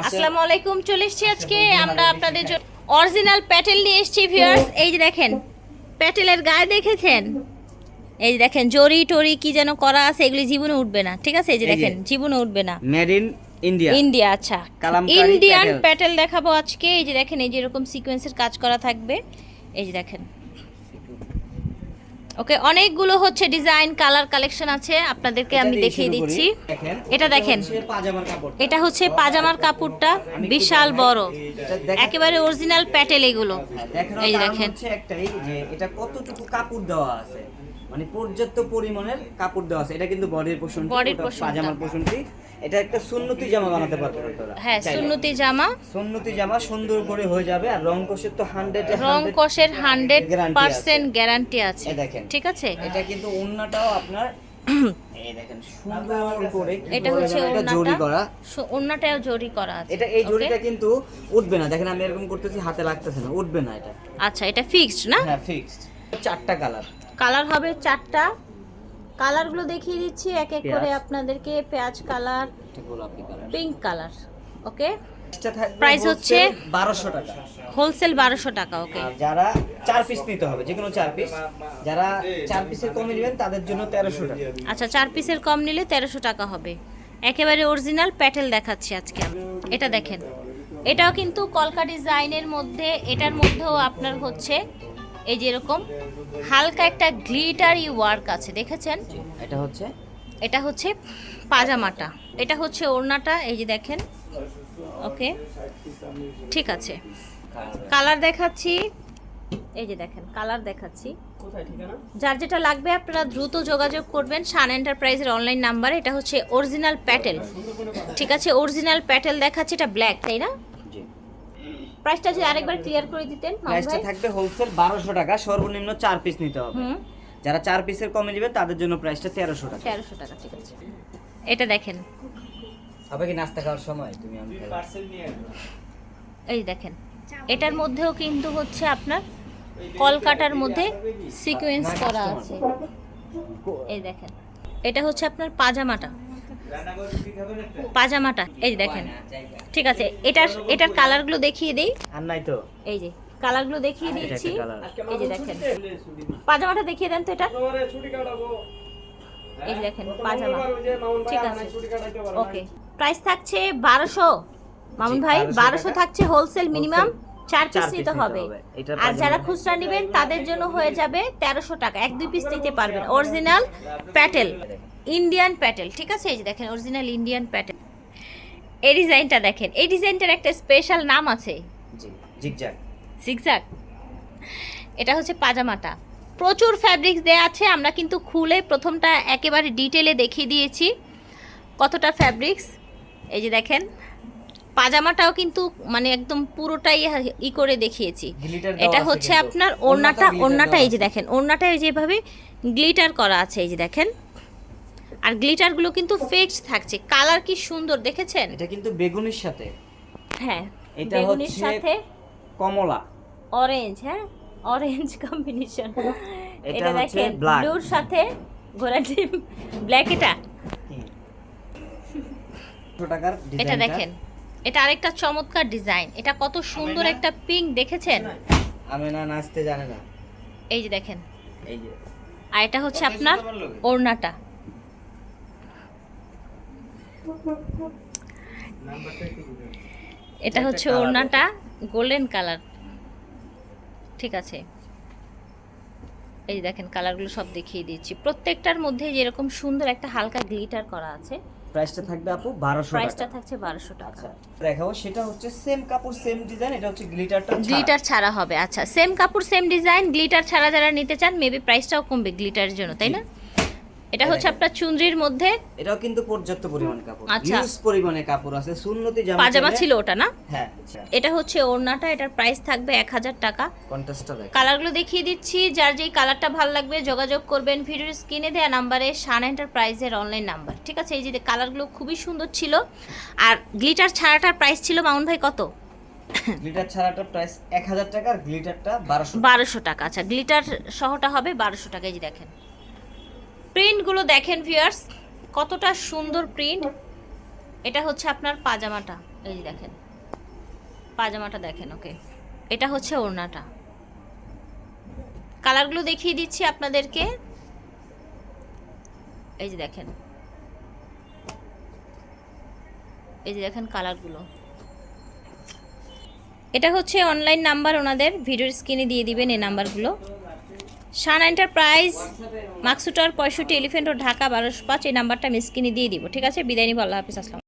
আসসালামু আলাইকুম চলে এসেছি আজকে। আমরা আপনাদের জন্য অরিজিনাল প্যাটেল নিয়ে এসেছি ভিউয়ার্স এই যে দেখেন প্যাটেলের গায়ে দেখেছেন? এই যে দেখেন জরি টরি কি যেন করা আছে এগুলি জীবনে উঠবে না ঠিক আছে? এই যে দেখেন জীবনে উঠবে না। মেড ইন ইন্ডিয়া ইন্ডিয়া আচ্ছা। ইন্ডিয়ান প্যাটেল। প্যাটেল দেখাবো আজকে। এই যে দেখেন এই যে এরকম সিকোয়েন্সের কাজ করা থাকবে। এই যে দেখেন ওকে অনেকগুলো হচ্ছে ডিজাইন কালার কালেকশন আছে আপনাদেরকে আমি দেখিয়ে দিচ্ছি। এটা দেখেন। এটা হচ্ছে পাজামার কাপড়টা বিশাল বড়। একেবারে অরিজিনাল প্যাটেল এগুলো। হ্যাঁ, এই দেখেন। হচ্ছে একটাই যে এটা কতটুকু কাপড় দেওয়া আছে। মানে পর্যাপ্ত পরিমাণের কাপড় দেওয়া আছে। এটা কিন্তু বডির পোষণ বডির পোষণটা। পাজামার পোষণটি। এটা একটা সুন্নতি জামা বানাতে আপনারা হ্যাঁ সুন্নতি জামা। সুন্নতি জামা সুন্দর করে হয়ে যাবে আর রং কোষের তো হান্ড্রেড রং কষের হান্ড্রেড Guarantee পার্সেন্ট গ্যারান্টি আছে। দেখেন। ঠিক আছে? এটা কিন্তু ওন্নাটাও আপনার এই দেখেন সুন্দর করে কি এটা হচ্ছে জরি করা। ওড়নাটাও জরি করা আছে এটা এই okay? কিন্তু উঠবে না দেখেন আমি এরকম করতেছি হাতে লাগতেছে না উঠবে না এটা। আচ্ছা এটা ফিক্সড না? হ্যাঁ ফিক্সড চারটা কালার কালার হবে চারটা কালারগুলো দেখিয়ে দিচ্ছি এক এক করে আপনাদেরকে পেঁয়াজ কালার গোলাপি colour pink colour okay price হচ্ছে বারোশো টাকা। হোলসেল বারোশো টাকা ওকে? যারা চার পিস নিতে হবে যে কোনো চার পিস যারা চার পিসের কমে নেবেন তাদের জন্য তেরোশো টাকা। আচ্ছা চার পিসের কম নিলে তেরোশো টাকা হবে। একেবারে অরিজিনাল প্যাটেল দেখাচ্ছি আজকে এটা দেখেন। এটাও কিন্তু কলকা ডিজাইনের মধ্যে এটার মধ্যেও আপনার হচ্ছে এই যে এরকম হালকা একটা গ্লিটারি ওয়ার্ক আছে দেখেছেন? এটা হচ্ছে? এটা হচ্ছে পাজামাটা। এটা হচ্ছে ওড়নাটা এই যে দেখেন। ওকে? ঠিক আছে। কালার দেখাচ্ছি। এই যে দেখেন কালার দেখাচ্ছি। যার যেটা লাগবে আপনারা দ্রুত যোগাযোগ করবেন। সান এন্টারপ্রাইজের অনলাইন নাম্বার। এটা হচ্ছে অরিজিনাল প্যাটেল। ঠিক আছে অরিজিনাল প্যাটেল দেখাচ্ছে। এটা ব্ল্যাক তাই না? প্রাইসটা যদি আরেকবার ক্লিয়ার করে দিতেন প্রাইসটা থাকবে হোলসেল বারোশো টাকা সর্বনিম্ন চার পিস নিতে হবে। যারা চার পিসের কমে নেবে তাদের জন্য প্রাইসটা তেরোশো টাকা। তেরোশো টাকা ঠিক আছে। এটা দেখেন। হবে কি নাস্তা খাওয়ার সময়? তুমি। এই দেখেন। এটার মধ্যেও কিন্তু হচ্ছে আপনার কলকাটার মধ্যে সিকোয়েন্স করা আছে। এই দেখেন। এটা হচ্ছে আপনার পাজামাটা। পাজামাটা এই যে দেখেন। ঠিক আছে এটার এটার কালারগুলো দেখিয়ে দিই। আর নাই তো। এই যে কালারগুলো দেখিয়ে দিচ্ছি। এই যে দেখেন পাজামাটা দেখিয়ে দেন তো এটা। এই দেখেন পাজামা। ঠিক আছে। ওকে। প্রাইস থাকছে বারোশো। মামুন ভাই 1200 বারোশো থাকছে হোলসেল মিনিমাম চার পিস নিতে হবে। আর যারা খুচরা নেবেন তাদের জন্য হয়ে যাবে তেরোশো টাকা। এক দুই পিস নিতে পারবেন। অরিজিনাল প্যাটেল। ইন্ডিয়ান প্যাটেল ঠিক আছে? এই যে দেখেন অরিজিনাল ইন্ডিয়ান প্যাটেল এই ডিজাইনটা দেখেন এই ডিজাইনটার একটা স্পেশাল নাম আছে। জি জিগজ্যাগ জিগজ্যাগ এটা হচ্ছে পাজামাটা। প্রচুর ফ্যাব্রিক্স দেয়া আছে আমরা কিন্তু খুলে প্রথমটা একেবারে ডিটেলে দেখিয়ে দিয়েছি। কতটা ফ্যাব্রিক্স এই যে দেখেন পাজামাটাও কিন্তু মানে একদম পুরোটাই ই করে দেখিয়েছি। এটা হচ্ছে আপনার ওড়নাটা ওড়নাটা এই যে দেখেন ওড়নাটা এই যেভাবে গ্লিটার করা আছে এই যে দেখেন। আর গ্লিটারগুলো কিন্তু ফিক্সড থাকছে। কালার কি সুন্দর দেখেছেন? এটা কিন্তু বেগুনির সাথে। হ্যাঁ এটা বেগুনির সাথে কমলা। অরেঞ্জ হ্যাঁ? Orange combination. এটা দেখেন। ব্লুর সাথে ডিম ব্ল্যাক এটা। এটা দেখেন এটা আরেকটা চমৎকার ডিজাইন। এটা কত সুন্দর একটা পিঙ্ক দেখেছেন? আমি না নাচতে জানে না। এই যে দেখেন। এই যে। আর এটা হচ্ছে আপনার ওড়নাটা। এটা হচ্ছে ওড়নাটা গোল্ডেন কালার। ঠিক আছে। এই দেখেন কালারগুলো সব দেখিয়ে দিচ্ছি। প্রত্যেকটার মধ্যে যেরকম সুন্দর একটা হালকা গ্লিটার করা আছে প্রাইসটা থাকবে আপু বারোশো প্রাইসটা থাকছে বারোশো টাকা। আচ্ছা দেখাবো সেটা হচ্ছে সেম কাপড় সেম ডিজাইন এটা হচ্ছে গ্লিটারটা গ্লিটার ছাড়া হবে আচ্ছা। সেম কাপড় সেম ডিজাইন গ্লিটার ছাড়া যারা নিতে চান মেবি প্রাইসটাও কমবে গ্লিটারের জন্য তাই না? এটা হচ্ছে আপনার চুনরির মধ্যে? এটাও কিন্তু পর্যাপ্ত পরিমাণ কাপড়। আচ্ছা। ইউজ পরিমাণে কাপড় আছে। সুন্নতি জামা পাজামা ছিল। ওটা না? হ্যাঁ আচ্ছা। এটা হচ্ছে ওড়নাটা এটার প্রাইস থাকবে এক হাজার টাকা। কন্ট্রাস্টটা দেখ। কালারগুলো দেখিয়ে দিচ্ছি। যার যেই কালারটা ভালো লাগবে যোগাযোগ করবেন ভিডিওর স্ক্রিনে দেওয়া নাম্বারে শান এন্টারপ্রাইজের অনলাইন নাম্বার ঠিক আছে? এই যে কালারগুলো খুবই সুন্দর ছিল। আর গ্লিটার ছাড়াটার প্রাইস ছিল মামুন ভাই কত? গ্লিটার ছাড়াটা প্রাইস এক হাজার টাকা আর গ্লিটারটা বারোশো বারোশো টাকা। আচ্ছা গ্লিটার সহটা হবে বারোশো টাকা এই যে দেখেন। প্রিন্টগুলো দেখেন ভিউয়ার্স কতটা সুন্দর প্রিন্ট। এটা হচ্ছে আপনার পাজামাটা। এই দেখেন। পাজামাটা দেখেন, ওকে। এটা হচ্ছে ওড়নাটা। কালারগুলো দেখিয়ে দিচ্ছি আপনাদেরকে। এই যে দেখেন। এই যে দেখেন কালারগুলো। এটা হচ্ছে অনলাইন নাম্বার ওনাদের। ভিডিওর স্ক্রিনে দিয়ে দিবেন এই নাম্বারগুলো। শান এন্টারপ্রাইজ, মাকসুটার পঁয়ষট্টি, এলিফেন্ট ও ঢাকা বারোশো পাঁচ, এই নাম্বারটা আমি স্ক্রিনে দিয়ে দিব। ঠিক আছে? বিদায় নিব, আল্লাহ হাফিজ, আসসালাম